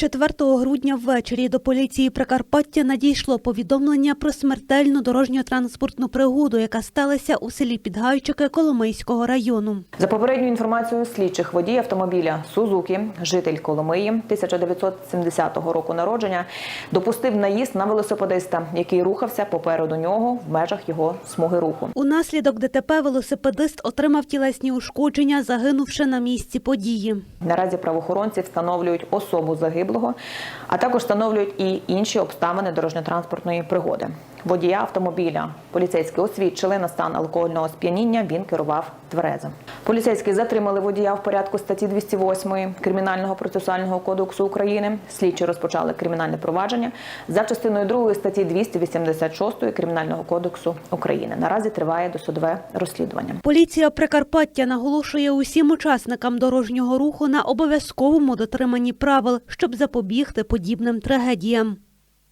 4 грудня ввечері до поліції Прикарпаття надійшло повідомлення про смертельну дорожньо-транспортну пригоду, яка сталася у селі Підгайчики Коломийського району. За попередньою інформацією слідчих водій автомобіля Сузуки, житель Коломиї 1970 року народження, допустив наїзд на велосипедиста, який рухався попереду нього в межах його смуги руху. Унаслідок ДТП велосипедист отримав тілесні ушкодження, загинувши на місці події. Наразі правоохоронці встановлюють особу загиблого, а також встановлюють і інші обставини дорожньо-транспортної пригоди. Водія автомобіля поліцейські освідчили на стан алкогольного сп'яніння. Він керував тверезим. Поліцейські затримали водія в порядку статті 208 Кримінального процесуального кодексу України. Слідчі розпочали кримінальне провадження за частиною 2 статті 286 Кримінального кодексу України. Наразі триває досудове розслідування. Поліція Прикарпаття наголошує усім учасникам дорожнього руху на обов'язковому дотриманні правил, щоб запобігти подібним трагедіям.